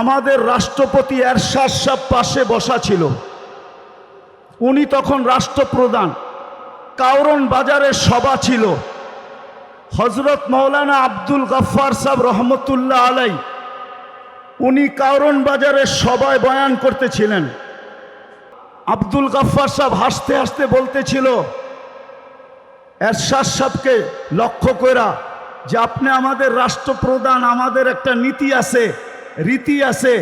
আমাদের রাষ্ট্রপতি এরশাদ সাহ পাশে বসা ছিল। উনি তখন রাষ্ট্রপ্রধান, কাউরন বাজারের সভা ছিল। হজরত মৌলানা আব্দুল গফ্ফার সাহেব রহমতুল্লাহ আলাই, উনি কাউরন বাজারের সভায় বয়ান করতেছিলেন। আব্দুল গফ্ফার সাহেব হাসতে হাসতে বলতেছিল, এরশাদ সাহেবকে লক্ষ্য করা যে আপনি আমাদের রাষ্ট্রপ্রধান, আমাদের একটা নীতি আছে রীতি আছে,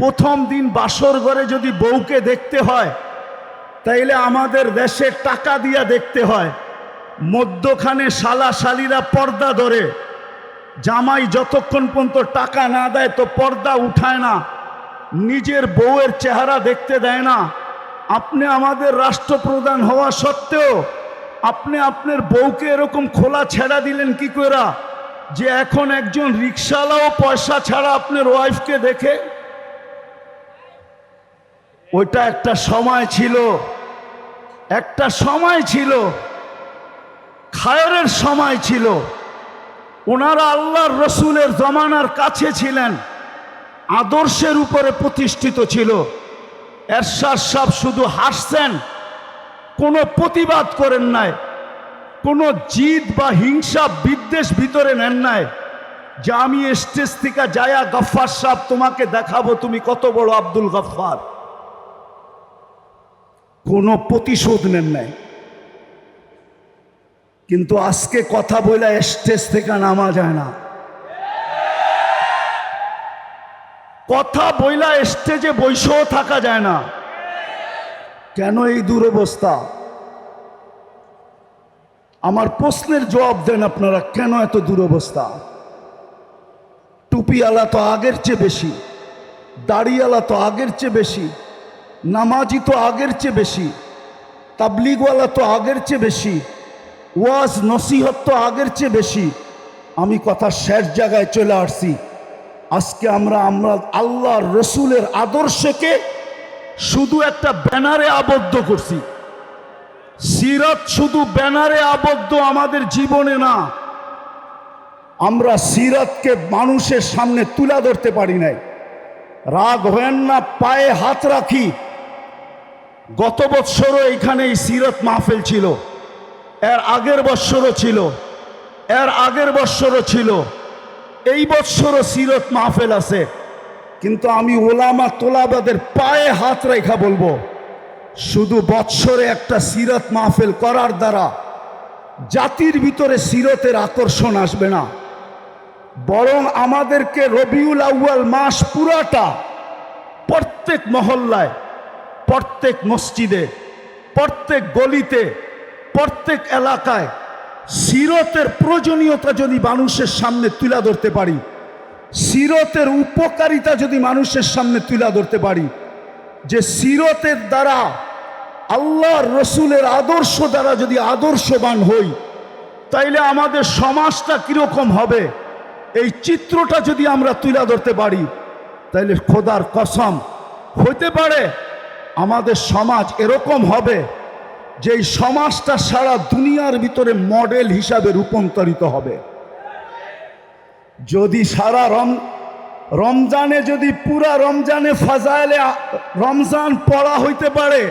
প্রথম দিন বাসর ঘরে যদি বউকে দেখতে হয়, তাইলে আমাদের দেশে টাকা দিয়া দেখতে হয়। মধ্যখানে শালা শালিরা পর্দা ধরে। জামাই যতক্ষণ পর্যন্ত টাকা না দেয় তো পর্দা উঠায় না, নিজের বউয়ের চেহারা দেখতে দেয় না। আপনি আমাদের রাষ্ট্রপ্রধান হওয়া সত্ত্বেও আপনি আপনার বউকে এরকম খোলা ছেড়া দিলেন কি করে যে এখন একজন রিক্সাওয়ালাও পয়সা ছাড়া আপনার ওয়াইফকে দেখে, ওইটা একটা সময় ছিল, একটা সময় ছিল, খায়রের সময় ছিল, ওনারা আল্লাহর রসুলের জমানার কাছে ছিলেন, আদর্শের উপরে প্রতিষ্ঠিত ছিল, এরশাদ সাহ শুধু হাসছেন, কোনো প্রতিবাদ করেন নাই। কোনো জিদ বা হিংসা বিদ্বেষ ভিতরে নেন নাই যে আমি স্টেজ থেকে যায়া গফ্ফার সাহেব তোমাকে দেখাবো তুমি কত বড় আব্দুল গফ্ফার। কোনো প্রতিশোধ নেন নাই। কিন্তু আজকে কথা বলে স্টেজ থেকে নামা যায় না। কথা বইলা স্টেজে বৈশও থাকা যায় না। কেন এই দুরবস্থা? আমার প্রশ্নের জবাব দেন আপনারা, কেন এত দুরবস্থা? টুপিওয়ালা তো আগের চেয়ে বেশি, দাড়িওয়ালা তো আগের চেয়ে বেশি, নামাজি তো আগের চেয়ে বেশি, তাবলিগওয়ালা তো আগের চেয়ে বেশি, ওয়াজ নসিহত তো আগের চেয়ে বেশি। আমি কথা শেষ জায়গায় চলে আসছি। আজকে আমরা আমরা আল্লাহর রসুলের আদর্শকে শুধু একটা ব্যানারে আবদ্ধ করছি। সিরত শুধু ব্যানারে আবদ্ধ আমাদের জীবনে না, আমরা সিরতকে মানুষের সামনে তুলে ধরতে পারি নাই। রাগ হয়েন না, পায়ে হাত রাখি। গত বৎসরও এইখানে এই সিরত মাহফিল ছিল। এর আগের বৎসরও ছিল। এর আগের বৎসরও ছিল। এই বৎসরও সিরত মাহফিল আছে। কিন্তু আমি ওলামা তোলাবাদের পায়ে হাত রেখা বলব। শুধু বৎসরে একটা সিরত মাহফিল করার দ্বারা জাতির ভিতরে সিরতের আকর্ষণ আসবে না। বরং আমাদেরকে রবিউল আউয়াল মাস পুরাটা প্রত্যেক মহল্লায়, প্রত্যেক মসজিদে, প্রত্যেক গলিতে, প্রত্যেক এলাকায় সিরতের প্রয়োজনীয়তা যদি মানুষের সামনে তুলে ধরতে পারি, সিরতের উপকারিতা যদি মানুষের সামনে তুলে ধরতে পারি যে সিরতের দ্বারা আল্লাহর রসুলের আদর্শ দ্বারা যদি আদর্শবান হই, তাইলে আমাদের সমাজটা কীরকম হবে? এই চিত্রটা যদি আমরা তুলে ধরতে পারি, তাইলে খোদার কসম, হইতে পারে আমাদের সমাজ এরকম হবে যে এই সমাজটা সারা দুনিয়ার ভিতরে মডেল হিসাবে রূপান্তরিত হবে। যদি সারা রম রমজানে যদি পুরা রমজানে ফাজাইলে রমজান পড়া হইতে পারে,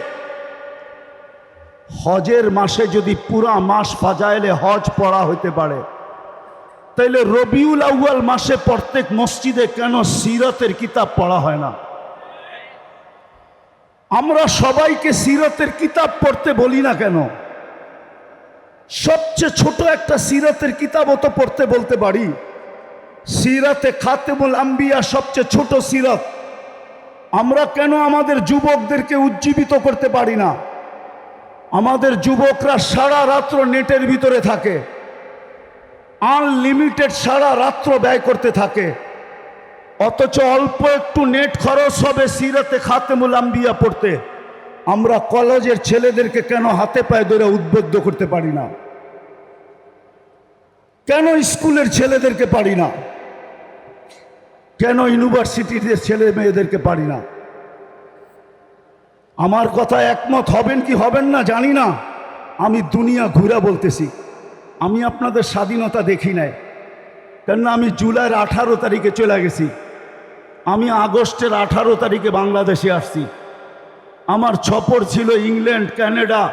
হজের মাসে যদি পুরা মাস ফাজাইলে হজ পড়া হইতে পারে, তাইলে রবিউল আউয়াল মাসে প্রত্যেক মসজিদে কেন সিরতের কিতাব পড়া হয় না? আমরা সবাইকে সিরতের কিতাব পড়তে বলি না কেন? সবচেয়ে ছোট একটা সিরতের কিতাবও তো পড়তে বলতে পারি। সিরাতে খাতেমুল আম্বিয়া সবচেয়ে ছোট সিরত। আমরা কেন আমাদের যুবকদেরকে উজ্জীবিত করতে পারি না? আমাদের যুবকরা সারা রাত্র নেটের ভিতরে থাকে। আনলিমিটেড সারা রাত্র ব্যয় করতে থাকে। অথচ অল্প একটু নেট খরচ হবে সিরাতে খাতেমুল আম্বিয়া পড়তে। আমরা কলেজের ছেলেদেরকে কেন হাতে পায়ে ধরে উদ্বুদ্ধ করতে পারি না? কেন স্কুলের ছেলেদেরকে পারি না? কেন ইউনিভার্সিটিতে ছেলে মেয়েদেরকে পারি না? আমার কথা একমত হবেন কি হবেন না জানি না। আমি দুনিয়া ঘুরা বলতেছি। আমি আপনাদের স্বাধীনতা দেখি নাই। কেননা আমি জুলাইয়ের আঠারো তারিখে চলে গেছি। আমি আগস্টের আঠারো তারিখে বাংলাদেশে আসছি। আমার ছপর ছিল ইংল্যান্ড, কানাডা,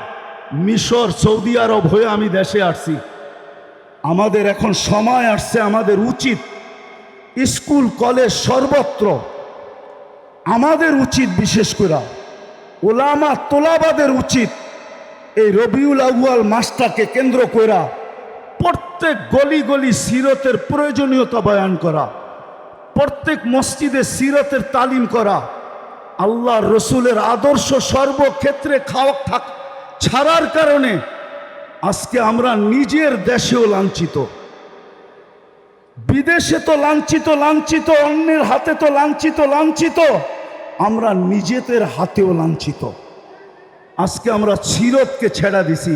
মিশর, সৌদি আরব হয়ে আমি দেশে আসছি। আমাদের এখন সময় আসছে, আমাদের উচিত স্কুল, কলেজ সর্বত্র। আমাদের উচিত বিশেষ করে ওলামা তোলাবাদের উচিত এই রবিউল আউয়াল মাসটাকে কেন্দ্র করা প্রত্যেক গলি গলি সিরতের প্রয়োজনীয়তা বয়ান করা, প্রত্যেক মসজিদে সিরতের তালিম করা আল্লাহ রসুলের আদর্শ সর্বক্ষেত্রে খাওয়া থাক ছাড়ার কারণে আজকে আমরা নিজের দেশেও লাঞ্ছিত। বিদেশে তো লাঞ্ছিত লাঞ্ছিত, অন্যের হাতে তো লাঞ্ছিত লাঞ্ছিত। আমরা নিজেদের হাতেও লাঞ্ছিত। আজকে আমরা সিরতকে ছেড়া দিছি,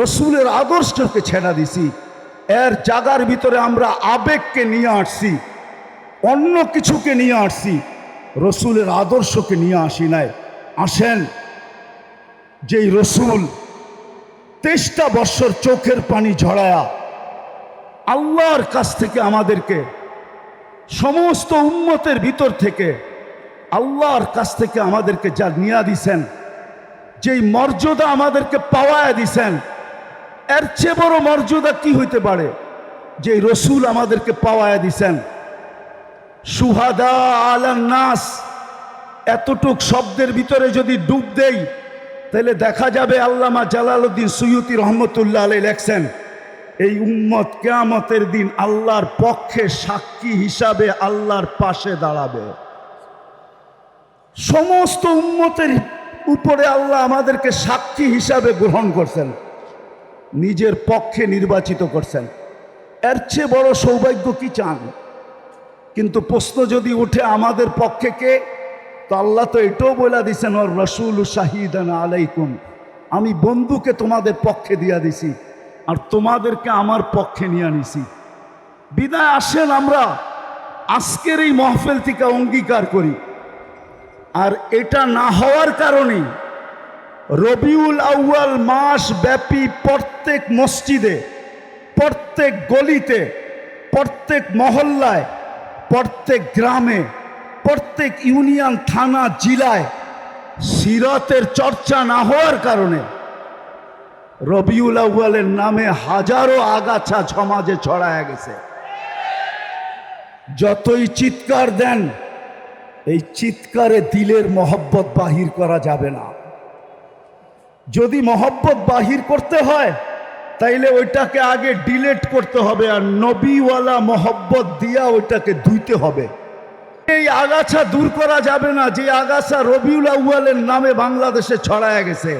রসুলের আদর্শকে ছেড়া দিছি। এর জাগার ভিতরে আমরা আবেগকে নিয়ে আসছি, অন্য কিছুকে নিয়ে আসছি, রসুলের আদর্শকে নিয়ে আসি নাই। আসেন, যেই রসুল তেইশটা বৎসর চোখের পানি ঝরায়া আল্লাহর কাছ থেকে আমাদেরকে সমস্ত উন্মতের ভিতর থেকে আল্লাহর কাছ থেকে আমাদেরকে যা নিয়ে দিছেন, যেই মর্যাদা আমাদেরকে পাওয়ায় দিছেন, এর চেয়ে বড় মর্যাদা কি হইতে পারে? যে রসুল আমাদেরকে পাওয়ায় দিছেন। সুহাদা আলান নাস, এতটুক শব্দের ভিতরে যদি ডুব দেই, তাহলে দেখা যাবে আল্লামা জালালউদ্দিন সৈয়দি রহমতুল্লাহ আলী লেখছেন এই উম্মত কেয়ামতের দিন আল্লাহর পক্ষে সাক্ষী হিসাবে আল্লাহর পাশে দাঁড়াবে। সমস্ত উম্মতের উপরে আল্লাহ আমাদেরকে সাক্ষী হিসাবে গ্রহণ করছেন। নিজের পক্ষে নির্বাচিত করছেন। এর চেয়ে বড় সৌভাগ্য কি চান? কিন্তু প্রশ্ন যদি উঠে আমাদের পক্ষে কে? তো আল্লাহ তো এটাও বলে দিছেন ওর রসুল শাহিদান আলাইকুম। আমি বন্ধুকে তোমাদের পক্ষে দিয়া দিছি। আর তোমাদেরকে আমার পক্ষে নিয়ে আনিছি। বিদায় আসেন আমরা। আজকের এই মহফিল থেকে অঙ্গীকার করি। আর এটা না হওয়ার কারণেই রবিউল আউয়াল মাস ব্যাপী প্রত্যেক মসজিদে, প্রত্যেক গলিতে, প্রত্যেক মহল্লায়, প্রত্যেক গ্রামে, প্রত্যেক ইউনিয়ন, থানা, জেলায় সিরতের চর্চা না হওয়ার কারণে রবিউল আউয়ালের নামে হাজারো আগাছা সমাজে ছড়ায় গেছে। যতই চিৎকার দেন, এই চিৎকারে দিলের মহব্বত বাহির করা যাবে না। যদি মহব্বত বাহির করতে হয়, তাইলে ওইটাকে আগে ডিলেট করতে হবে আর নবীওয়ালা মহব্বত দিয়া ওইটাকে ধুইতে হবে। এই আগাছা দূর করা যাবে না, যে আগাছা রবিউল আউয়ালের নামে বাংলাদেশে ছড়ায় গেছে।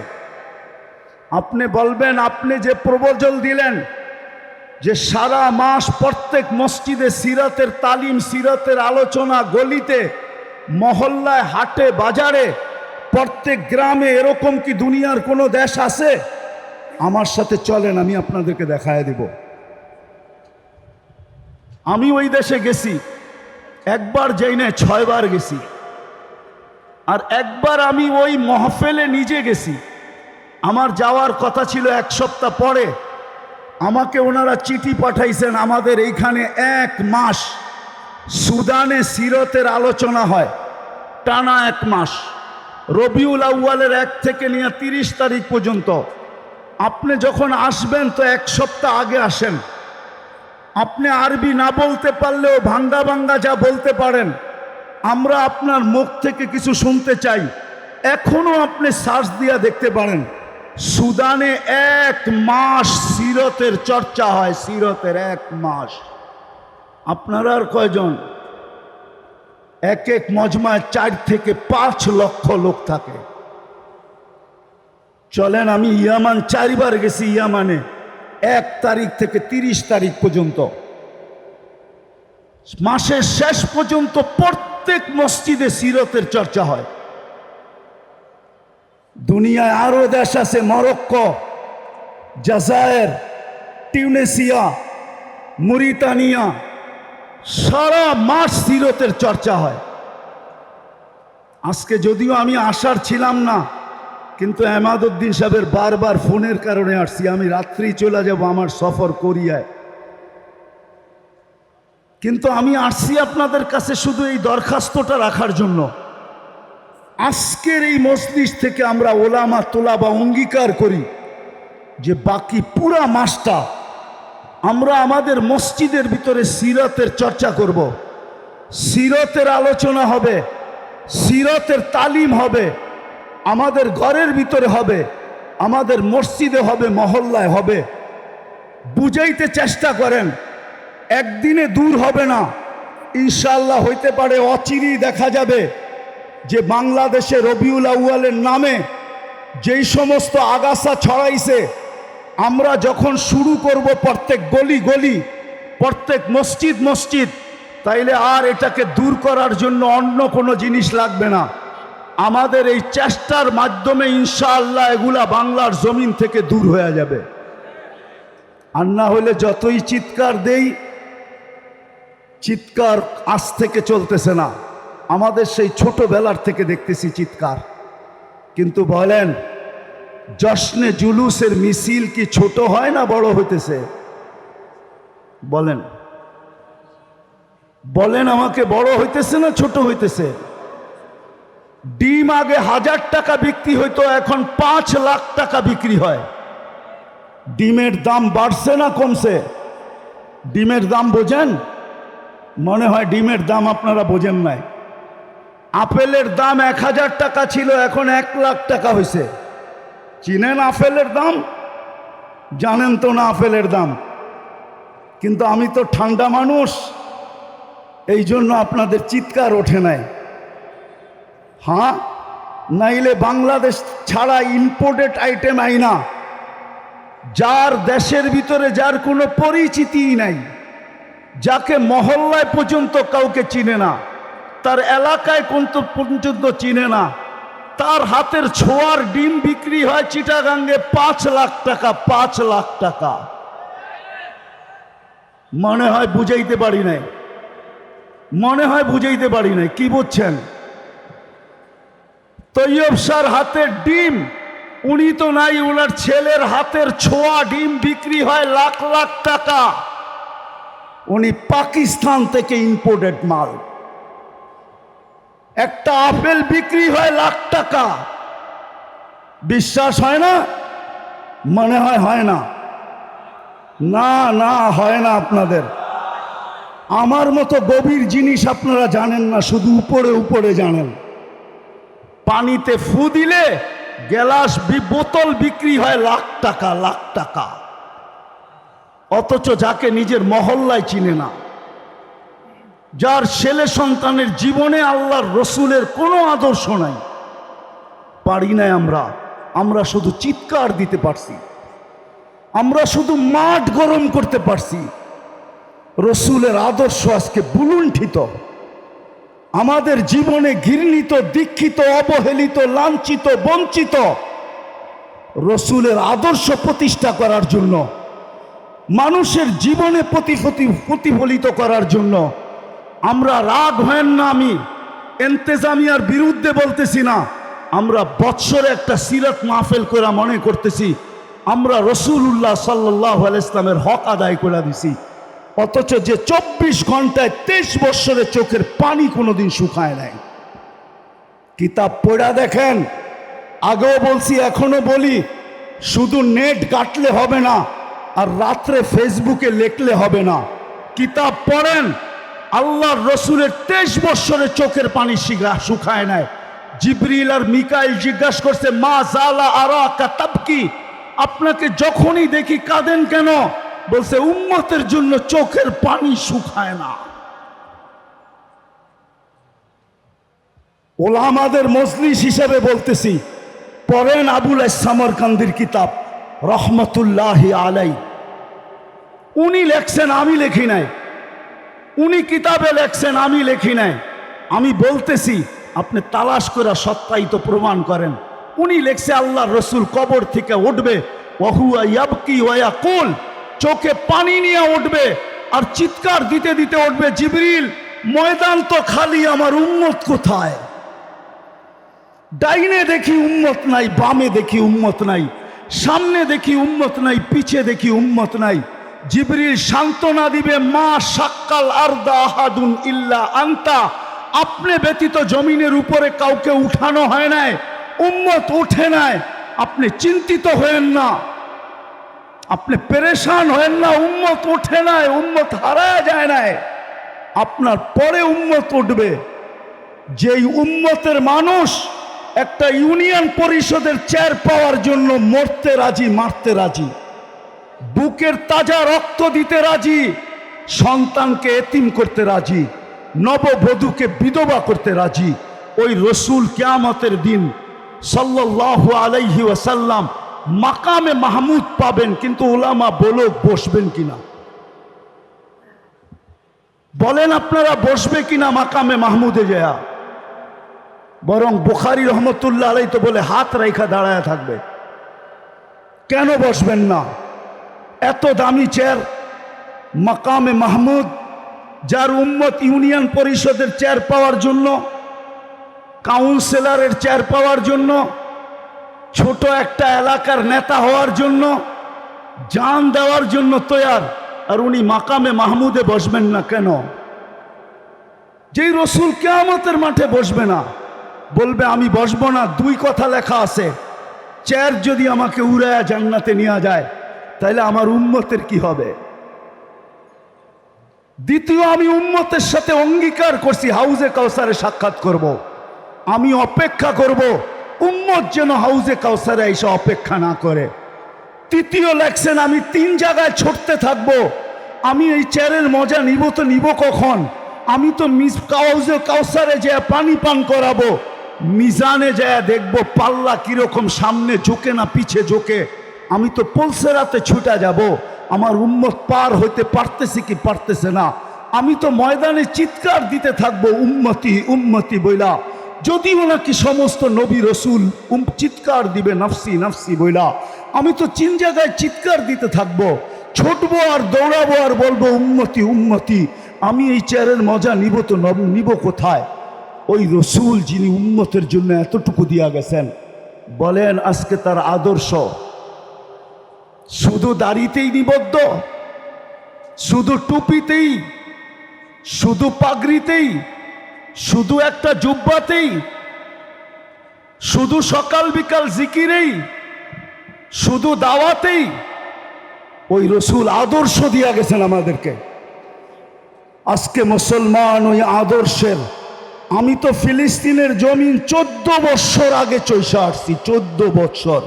আপনি বলবেন, আপনি যে প্রবচল দিলেন যে সারা মাস প্রত্যেক মসজিদে সিরাতের তালিম, সিরাতের আলোচনা, গলিতে, মহল্লায়, হাটে, বাজারে, প্রত্যেক গ্রামে এরকম কি দুনিয়ার কোনো দেশ আছে? আমার সাথে চলেন, আমি আপনাদেরকে দেখায় দেব। আমি ওই দেশে গেছি, একবার যাই না ছয়বার গেছি। আর একবার আমি ওই মহফেলে নিজে গেছি। আমার যাওয়ার কথা ছিল এক সপ্তাহ পরে। আমাকে ওনারা চিঠি পাঠাইছেন, আমাদের এইখানে এক মাস সুদানে সিরতের আলোচনা হয়, টানা এক মাস। রবিউল আউয়ালের এক থেকে নিয়ে তিরিশ তারিখ পর্যন্ত। আপনি যখন আসবেন তো এক সপ্তাহ আগে আসেন। আপনি আরবি না বলতে পারলেও ভাঙ্গা ভাঙ্গা যা বলতে পারেন। আমরা আপনার মুখ থেকে কিছু শুনতে চাই। এখনও আপনি সার্চ দিয়া দেখতে পারেন। সুদানে এক মাস সিরতের চর্চা হয়, সিরতের এক মাস। আপনারা আর কয়জন? এক এক মজমায় চার থেকে পাঁচ লক্ষ লোক থাকে। চলেন, আমি ইয়ামান চারবার গেছি ইয়ামানে। এক তারিখ থেকে তিরিশ তারিখ পর্যন্ত। মাসের শেষ পর্যন্ত প্রত্যেক মসজিদে সিরতের চর্চা হয়। দুনিয়ায় আরও দেশ আছে, মরক্কো, জাজায়ের টিউনেসিয়া মুরিতানিয়া। সারা মাস সিরতের চর্চা হয়। আজকে যদিও আমি আসার ছিলাম না, কিন্তু এমাদুদ্দিন সাহেবের বারবার ফোনের কারণে আসছি, আমি রাত্রি চলে যাব আমার সফর করিয়ায়। কিন্তু আমি আসছি আপনাদের কাছে শুধু এই দরখাস্তটা রাখার জন্য। আজকের এই মসজিদ থেকে আমরা ওলামা তোলা বা অঙ্গীকার করি যে বাকি পুরা মাসটা আমরা আমাদের মসজিদের ভিতরে সিরতের চর্চা করব। সিরতের আলোচনা হবে, সিরতের তালিম হবে, আমাদের ঘরের ভিতরে হবে, আমাদের মসজিদে হবে, মহল্লায় হবে। বুঝাইতে চেষ্টা করেন, একদিনে দূর হবে না। ইনশাল্লাহ হইতে পারে অচিরেই দেখা যাবে। যে বাংলাদেশে রবিউল আউয়ালের নামে যেই সমস্ত আগাছা ছড়াইছে, আমরা যখন শুরু করব প্রত্যেক গলি গলি, প্রত্যেক মসজিদ মসজিদ, তাইলে আর এটাকে দূর করার জন্য অন্য কোনো জিনিস লাগবে না। আমাদের এই চেষ্টার মাধ্যমে ইনশাআল্লাহ এগুলা বাংলার জমিন থেকে দূর হয়ে যাবে। আর না হলে যতই চিৎকার দেই, চিৎকার আজ থেকে চলতেছে না। আমাদের সেই ছোটবেলার থেকে দেখতেছি চিৎকার। কিন্তু বলেন জশ্নে জুলুসের মিছিল কি ছোট হয় না বড় হইতেছে? বলেন। বলেন আমাকে বড় হইতেছে না ছোট হইতেছে? ডিম আগে হাজার টাকা বিক্রি হইতো, এখন পাঁচ লাখ টাকা বিক্রি হয়। ডিমের দাম বাড়ছে না কমছে? ডিমের দাম বোঝেন? মনে হয় ডিমের দাম আপনারা বোঝেন নাই। আপেলের দাম এক হাজার টাকা ছিল, এখন এক লাখ টাকা হয়েছে চিনেন আপেলের দাম? জানেন তো না আপেলের দাম? কিন্তু আমি তো ঠান্ডা মানুষ, এই জন্য আপনাদের চিৎকার ওঠে নাই। হ্যাঁ নাইলে বাংলাদেশ ছাড়া ইম্পোর্টেড আইটেম আইনা যার দেশের ভিতরে যার কোনো পরিচিতিই নাই, যাকে মহল্লায় পর্যন্ত কাউকে চিনে না। তার এলাকায় কোন- পর্যন্ত চিনে না। তার হাতের ছোঁয়ার ডিম বিক্রি হয় চিটাগাঙ্গে পাঁচ লাখ টাকা, পাঁচ লাখ টাকা। মনে হয় বুঝাইতে পারি নাই। মনে হয় বুঝাইতে পারি নাই, কি বুঝছেন? তৈয়ব সার হাতের ডিম, উনি তো নাই, উনার ছেলের হাতের ছোঁয়া ডিম বিক্রি হয় লাখ লাখ টাকা। উনি পাকিস্তান থেকে ইম্পোর্টেড মাল। একটা আপেল বিক্রি হয় লাখ টাকা। বিশ্বাস হয় না? মনে হয় হয় না। না না, হয় না আপনাদের। আমার মতো গভীর জিনিস আপনারা জানেন না, শুধু উপরে উপরে জানেন। পানিতে ফু দিলে গ্যালাস বোতল বিক্রি হয় লাখ টাকা লাখ টাকা। অথচ যাকে নিজের মহল্লায় চিনে না। যার ছেলে সন্তানের জীবনে আল্লাহর রসুলের কোনো আদর্শ নাই। পারি নাই আমরা। আমরা শুধু চিৎকার দিতে পারছি। আমরা শুধু মাঠ গরম করতে পারছি। রসুলের আদর্শ আজকে বুলুণ্ঠিত। আমাদের জীবনে ঘৃণিত, দীক্ষিত, অবহেলিত, লাঞ্ছিত, বঞ্চিত রসুলের আদর্শ প্রতিষ্ঠা করার জন্য, মানুষের জীবনে প্রতিফলিত করার জন্য আমরা রাগ হয়েন না আমি। এন্তেজামিয়ার বিরুদ্ধে বলতেছি না। আমরা বৎসরে একটা সিরত মাহফেল করে মনে করতেছি, আমরা রসুল্লাহ সাল্লাহ ইসলামের হক আদায় করে দিছি। অথচ যে চব্বিশ ঘন্টায় তেইশ বৎসরে চোখের পানি কোনোদিন শুকায় নাই। কিতাব পড়া দেখেন, আগেও বলছি এখনও বলি, শুধু নেট কাটলে হবে না, আর রাত্রে ফেসবুকে লেখলে হবে না। কিতাব পড়েন আল্লাহর রসুলের তেইশ বৎসরে চোখের পানি শিখা শুকায় নাই। জিবরিল আর মিকাইল জিজ্ঞাসা করছে, মা জালা আরা কাতাব কি আপনাকে যখনই দেখি কাঁদেন কেন? বলছে, উম্মতের জন্য চোখের পানি শুকায় না। ওলামাদের মজলিস হিসেবে বলতেছি, পড়েন আবুল সামরকান্দির কিতাব, রহমতুল্লাহ আলাই উনি লেখছেন, আমি লেখি নাই। উনি কিতাবে লেখছেন, আমি লেখি নাই। আমি বলতেছি, আপনি তালাশ করে সত্যায়িত প্রমাণ করেন। উনি লেখছে আল্লাহ রসুল কবর থেকে উঠবে, ওহুয়া চোখে পানি নিয়ে উঠবে আর চিৎকার দিতে দিতে উঠবে, জিবরিল, ময়দান তো খালি, আমার উন্মত কোথায়? ডাইনে দেখি উন্মত নাই, বামে দেখি উন্মত নাই, সামনে দেখি উন্মত নাই, পিছে দেখি উন্মত নাই। জিবরিল সান্ত্বনা দিবে, মা সাক্কাল আরদা আহাদুন ইল্লা আন্তা। আপনি ব্যতীত জমিনের উপরে কাউকে উঠানো হয় নাই, উম্মত উঠে নাই। আপনি চিন্তিত হয়েন না। আপনি পেরেশান হয়েন না, উম্মত ওঠে নাই, উম্মত হারায় যায় নাই। আপনার পরে উম্মত উঠবে। যেই উম্মতের মানুষ একটা ইউনিয়ন পরিষদের চেয়ার পাওয়ার জন্য মরতে রাজি, মারতে রাজি। বুকের তাজা রক্ত দিতে রাজি, সন্তানকে এতিম করতে রাজি, নববধূকে বিধবা করতে রাজি। ওই রসুল কেয়ামতের দিন সাল্লাল্লাহু আলাইহি ওয়াসাল্লাম মাকামে মাহমুদ পাবেন, কিন্তু ওলামা বলো বসবেন কিনা? বলেন আপনারা বসবে কিনা মাকামে মাহমুদে যায়া? বরং বুখারি রহমতুল্লাহ আলাই তো বলে, হাত রেখা দাঁড়ায় থাকবে। কেন বসবেন না? এত দামি চেয়ার মাকামে মাহমুদ, যার উম্মত ইউনিয়ন পরিষদের চেয়ার পাওয়ার জন্য কাউন্সিলরের চেয়ার পাওয়ার জন্য, ছোট একটা এলাকার নেতা হওয়ার জন্য, জান দেওয়ার জন্য তৈয়ার। আর উনি মাকামে মাহমুদে বসবেন না কেন? যেই রসুল কেয়ামতের মাঠে বসবে না, বলবে, আমি বসবো না। দুই কথা লেখা আছে। চেয়ার যদি আমাকে উড়ায়া জান্নাতে নেওয়া যায় তাহলে আমার উম্মতের কি হবে? দ্বিতীয়, আমি উম্মতের সাথে অঙ্গীকার করছি, হাউজে কাউসারে সাক্ষাৎ করব। আমি অপেক্ষা করব, উম্মত যেন হাউজে কাউসারে এসে অপেক্ষা না করে। তৃতীয় লেখছেন, আমি তিন জায়গায় ছুটতে থাকব। আমি এই চেয়ারের মজা নিব তো নিব কখন? আমি তো মিস কাউজে কাউসারে যে পানি পান করাবো। মিজানে যায় দেখব পাল্লা কীরকম সামনে ঝুঁকে না পিছে ঝুঁকে। আমি তো পলসে রাতে ছুটা যাব। আমার উম্মত পার হইতে পারতেছে কি পারতেছে না। আমি তো ময়দানে চিৎকার দিতে থাকব, উম্মতি উম্মতি বইলা। যদিও নাকি সমস্ত নবী রসুল উম চিৎকার দিবে, নাফসি নাফসি বইলা। আমি তো চিন জায়গায় চিৎকার দিতে থাকব। ছুটবো আর দৌড়াবো আর বলব উন্মতি উন্মতি আমি এই চেয়ারের মজা নিব তো নিব কোথায়? ওই রসুল যিনি উন্মতের জন্য এতটুকু দিয়া গেছেন, বলেন, আজকে তার আদর্শ। শুধু দাড়িতেই নিবদ্ধ, শুধু টুপিতেই, শুধু পাগড়িতেই, শুধু একটা জুব্বাতেই, শুধু সকাল বিকাল জিকিরেই, শুধু দাওয়াতেই ওই রসুল আদর্শ দিয়া গেছেন আমাদেরকে। আজকে মুসলমান ওই আদর্শের, আমি তো ফিলিস্তিনের জমিন চোদ্দ বৎসর আগে চৈসা আসছি, চোদ্দ বৎসর।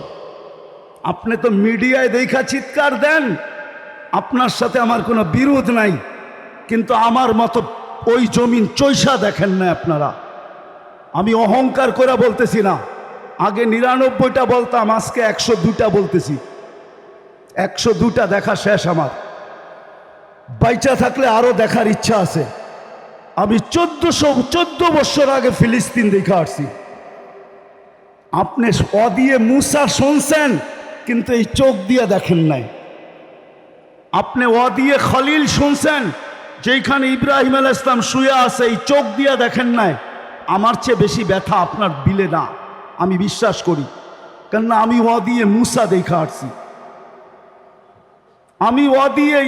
আপনি তো মিডিয়ায় দেখা চিৎকার দেন। আপনার সাথে আমার কোনো বিরোধ নাই। কিন্তু আমার মতো ওই জমিন চৈসা দেখেন না আপনারা। আমি অহংকার করে বলতেছি না। আগে নিরানব্বইটা বলতাম, আজকে একশো দুটা বলতেছি। একশো দুটা দেখা শেষ আমার। বাইচা থাকলে আরও দেখার ইচ্ছা আছে। আমি চোদ্দশো, চোদ্দ বছর আগে ফিলিস্তিন দেখে আসছি। আপনি অদিয়ে মুসা শুনছেন? কিন্তু এই চোখ দিয়ে দেখেন নাই। আপনি ও দিয়ে খলিল শুনছেন যেখানে ইব্রাহিম আল ইসলাম শুয়ে আছে, এই চোখ দিয়ে দেখেন নাই। আমার চেয়ে বেশি ব্যথা আপনার বিলে না, আমি বিশ্বাস করি। কেননা আমি ও দিয়ে মুসা দেখা আসছি। আমি ও দিয়ে,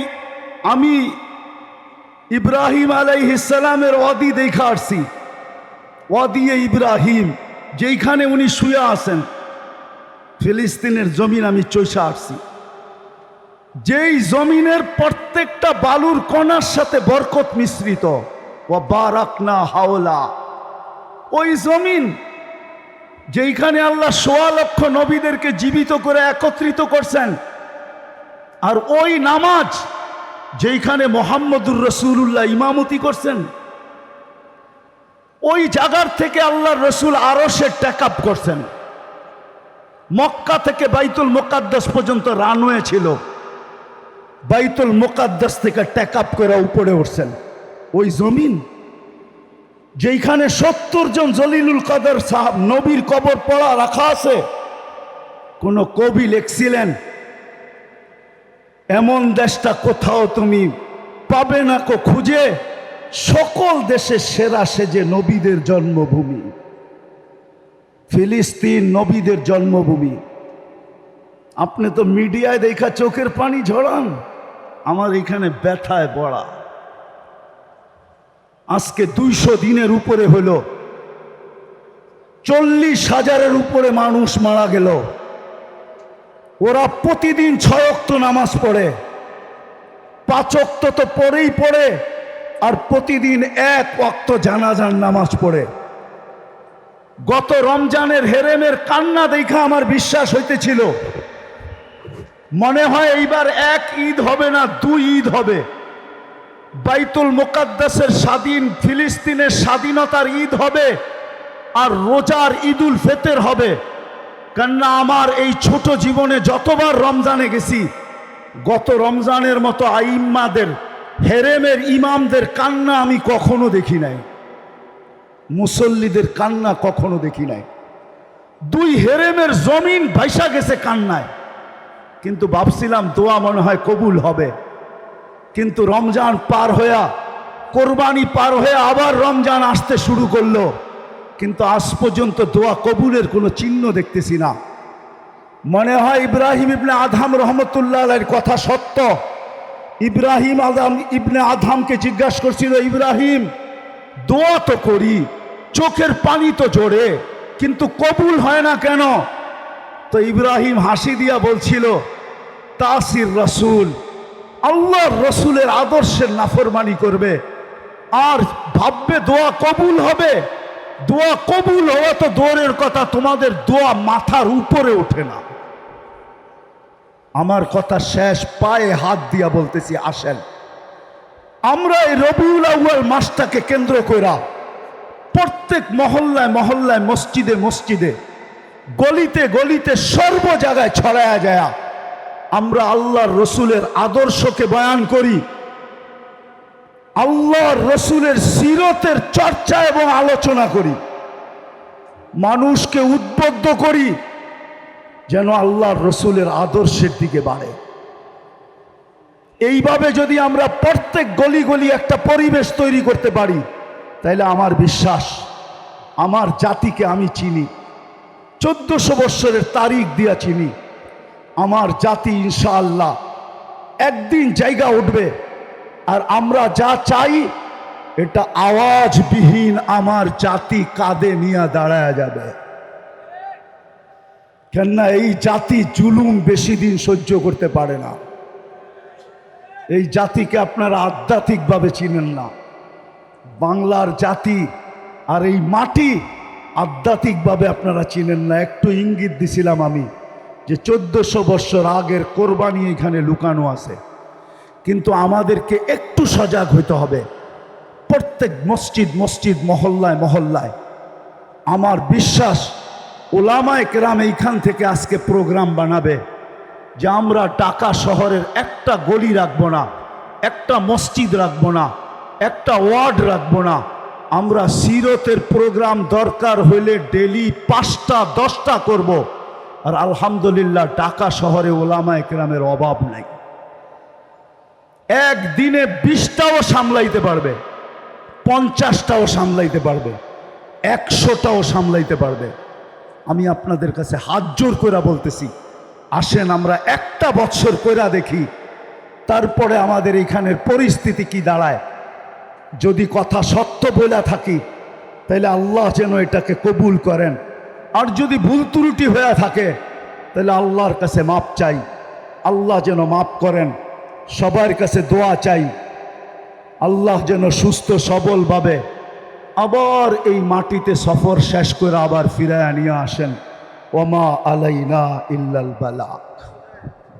আমি ইব্রাহিম আলাইহিসালামের অদি দেখা আসছি। অদিয়ে ইব্রাহিম, যেইখানে উনি শুয়ে আছেন ফিলিস্তিনের জমিন আমি চৈসা আসছি যেই জমিনের প্রত্যেকটা বালুর কণার সাথে বরকত মিশ্রিত। ও বারাকনা হাওলা। ওই জমিন যেইখানে আল্লাহ সোয়া লক্ষ নবীদেরকে জীবিত করে একত্রিত করছেন, আর ওই নামাজ যেইখানে মোহাম্মদুর রসুল্লাহ ইমামতি করছেন, ওই জায়গার থেকে আল্লাহ রসুল আরও সে ট্যাকআপ করছেন। মক্কা থেকে বাইতুল মোকাদ্দাস পর্যন্ত রানওয়ে ছিল। বাইতুল মোকাদ্দাস থেকে ট্যাকআপ করে উপরে উঠছেন। ওই জমিন যেইখানে সত্তর জন জলিলুল কাদের সাহাব নবীর কবর পড়া রাখা আছে, কোন কবি লেখছিলেন, এমন দেশটা কোথাও তুমি পাবে না কো খুঁজে, সকল দেশের সেরা সেজে নবীদের জন্মভূমি। ফিলিস্তিন নবীদের জন্মভূমি। আপনি তো মিডিয়ায় দেখা চোখের পানি ঝরান। আমার এখানে ব্যথায় পড়া। আজকে দুইশো দিনের উপরে হলো। চল্লিশ হাজারের উপরে মানুষ মারা গেল। ওরা প্রতিদিন ছয় অক্ত নামাজ পড়ে। পাঁচ অক্ত তো পড়েই পড়ে। আর প্রতিদিন এক অক্ত জানাজান নামাজ পড়ে। গত রমজানের হেরেমের কান্না দেখা আমার বিশ্বাস হইতেছিল। মনে হয় এইবার এক ঈদ হবে না দুই ঈদ হবে। বাইতুল মোকাদ্দাসের স্বাধীন ফিলিস্তিনের স্বাধীনতার ঈদ হবে আর রোজার ঈদুল ফেতের হবে। কেননা আমার এই ছোট জীবনে যতবার রমজানে গেছি, গত রমজানের মতো আইম্মাদের, হেরেমের ইমামদের কান্না আমি কখনো দেখি নাই। মুসল্লিদের কান্না কখনো দেখি নাই। দুই হেরেমের জমিন ভাইসা গেছে কান্নায়। কিন্তু ভাবছিলাম দোয়া মনে হয় কবুল হবে। কিন্তু রমজান পার হইয়া, কোরবানি পার হয়ে আবার রমজান আসতে শুরু করল। কিন্তু আজ পর্যন্ত দোয়া কবুলের কোনো চিহ্ন দেখতেছি না। মনে হয় ইব্রাহিম ইবনে আধাম রহমতুল্লাহ আলাইয়ের কথা সত্য। ইব্রাহিম আদাম ইবনে আধামকে জিজ্ঞাসা করছিল, ইব্রাহিম, দোয়া তো করি চোখের পানি তো জোরে, কিন্তু কবুল হয় না কেন? তো ইব্রাহিম হাসি দিয়া বলছিল, তাসির রসুল, আল্লাহর রসুলের আদর্শের নাফরমানি করবে। আর ভাববে দোয়া কবুল হবে। দোয়া কবুল হওয়া তো দৌড়ের কথা, তোমাদের দোয়া মাথার উপরে ওঠে না। আমার কথা শেষ, পায়ে হাত দিয়া বলতেছি, আসেন। আমরা এই রবিউল আউয়াল মাসটাকে কেন্দ্র করা প্রত্যেক মহল্লায় মহল্লায়, মসজিদে মসজিদে গলিতে গলিতে সর্ব জায়গায় ছড়ায়া যায়। আমরা আল্লাহর রসুলের আদর্শকে বয়ান করি। আল্লাহর রসুলের সিরতের চর্চা এবং আলোচনা করি। মানুষকে উদ্বুদ্ধ করি যেন আল্লাহর রসুলের আদর্শের দিকে বাড়ে। এইভাবে যদি আমরা প্রত্যেক গলি গলি একটা পরিবেশ তৈরি করতে পারি তাহলে আমার বিশ্বাস, আমার জাতিকে আমি চিনি। চোদ্দশো বৎসরের তারিখ দিয়া চিনি। আমার জাতি ইনশাআল্লাহ একদিন জায়গা উঠবে। আর আমরা যা চাই, এটা আওয়াজবিহীন আমার জাতি কাঁদে নিয়ে দাঁড়ায় যাবে। কেননা এই জাতি জুলুম বেশি দিন সহ্য করতে পারে না। এই জাতিকে আপনারা আধ্যাত্মিকভাবে চিনেন না। বাংলার জাতি আর এই মাটি আধ্যাত্মিকভাবে আপনারা চিনেন না। একটু ইঙ্গিত দিছিলাম আমি যে চোদ্দশো বৎসর আগের কোরবানি এখানে লুকানো আছে। কিন্তু আমাদেরকে একটু সজাগ হইতে হবে। প্রত্যেক মসজিদ মসজিদ, মহল্লায় মহল্লায়। আমার বিশ্বাস ওলামায় কেরাম এইখান থেকে আজকে প্রোগ্রাম বানাবে যে আমরা টাকা শহরের একটা গলি রাখব না, একটা মসজিদ রাখব না একটা ওয়ার্ড রাখব না। আমরা সিরতের প্রোগ্রাম দরকার হইলে ডেলি পাঁচটা, দশটা করব। আর আলহামদুলিল্লাহ ঢাকা শহরে ওলামা একরামের অভাব নাই। একদিনে বিশটাও সামলাইতে পারবে, পঞ্চাশটাও সামলাইতে পারবে, একশোটাও সামলাইতে পারবে। আমি আপনাদের কাছে হাত জোর করে বলতেছি, আসেন আমরা একটা বৎসর কইরা দেখি, তারপরে আমাদের এখানের পরিস্থিতি কি দাঁড়ায়। যদি কথা সত্য বলে থাকি, তাহলে আল্লাহ যেন এটাকে কবুল করেন। আর যদি ভুল ত্রুটি হয়ে থাকে, তাহলে আল্লাহর কাছে মাপ চাই। আল্লাহ যেন মাপ করেন, সবার কাছে দোয়া চাই। আল্লাহ যেন সুস্থ সবলভাবে আবার এই মাটিতে সফর শেষ করে আবার ফিরায় নিয়ে আসেন। ওমা আলাইনা ইল্লাল বালাক।